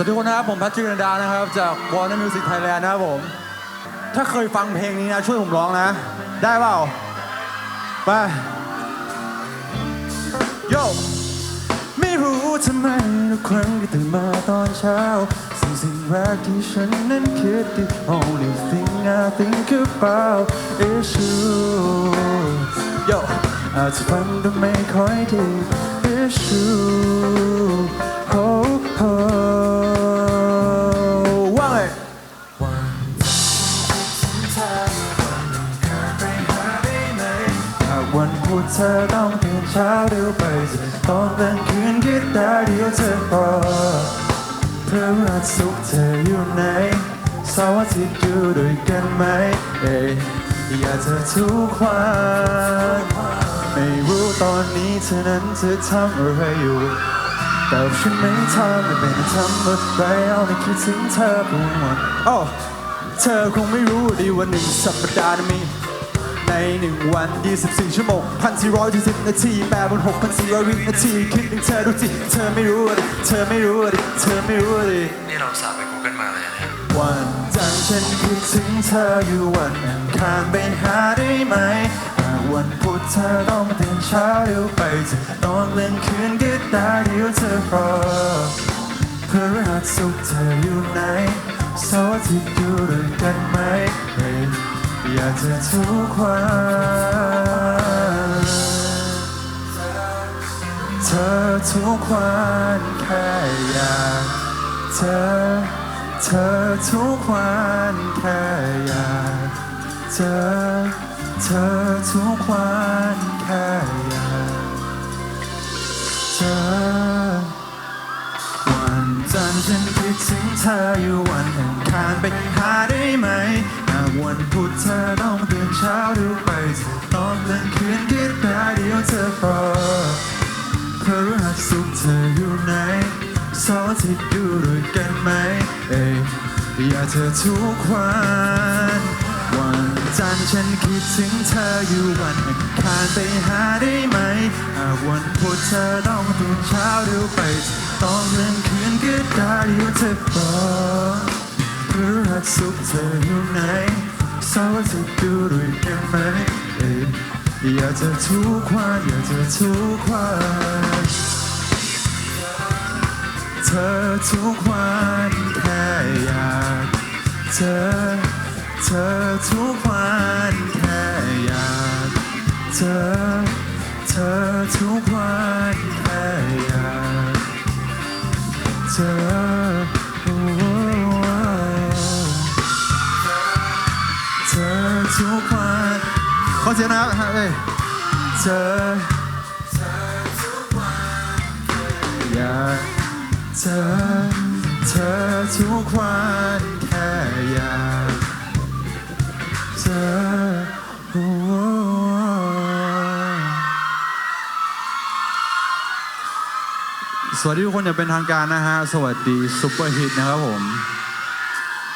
วัสดีทุกคนนะครับผมพัชรินดานะครับ จาก Warner Music Thailand นะครับผม ถ้าเคยฟังเพลงนี้นะ ช่วยผมร้องนะ ได้เปล่า ไปโยไม่รู้ทำไมทุกครั้งที่ตื่นมาตอนเช้า สิ่งสิ่งแรกที่ฉันนั้นคิด The only thing I think about is you Yo อาจจะฟังดูไม่ค่อยดี is you หากวันพุธเธอต้องตื่นเช้าเร็วไปจะตอนกลางคืนคิดได้เดียวเธอรอเพื่อรักสุขเธออยู่ไหนเสาร์อาทิตย์อยู่ด้วยกันไหมเอ้ยอยากเธอทุกวันไม่รู้ตอนนี้เธอนั้นจะทำอะไรอยู่แต่ฉันไม่ทำไม่เป็นทำอะไรเอาในคิดถึงเธอทุกวันโอ้เธอคงไม่รู้ดีว่าหนึ่งสัปดาห์นั้นมี ในหนึ่งวัน 24 ชั่วโมงพันสี่ร้อยสี่สิบนาทีแปดบนหกพันสี่ร้อยวินาทีคิดถึงเธอดูสิเธอไม่รู้ดิเธอไม่รู้ดิเธอไม่รู้ดินี่เราสาบไป Google มาเลยนะเนี่ยวันจันทร์ฉันคิดถึงเธออยู่วันอังคารไปหาได้ไหมหากวันพุธเธอต้องตื่นเช้าเร็วไปจะนอนเล่นคืนก็ได้เดี๋ยวเธอรอเพื่อรักสุขเธออยู่ไหนเสาร์อาทิตย์อยู่ด้วยกันไหมเฮ้ย อยากจะทุกวันเธอทุกวันแค่อยากเธอเธอทุกวันแค่อยากเธอเธอทุกวันแค่อยากเธอวันจันทร์ฉันคิดถึงเธออยู่วันอังคารไปหาได้ไหม ยวเธอรอพระหัสสุขเธออยู่ไหนสาร์อาทิตอยู่ด้วยกันไหมเอ้ยอย่าเธอทุกวันวันจันทร์ฉันคิดถึงเธออยู่วันอังคารไปหาได้ไหมหากวันพุธเธอต้องตื่นเช้าเร็วไปต้องเล่นคืนก็ได้เดี๋ยวเธอบอกพระหัสสุขเธออยู่ไหนสาร์อาทิตย์อยู่ด้วยกันไหมเอยอยากเธอทุกวันอยากเธอทุกวันเธอทุกวันแค่อยากเธอเธอทุกวันแค่อยากเธอเธอทุกวันแค่อยากเธอเธอทุกวัน อเสียงนะครับเอ้ยเธออยากเธอเธอทุกวันแค่อยากเธอสวัสดีทุกคนอย่างเป็นทางการนะฮะ สวัสดีซุปเปอร์ฮิตนะครับผม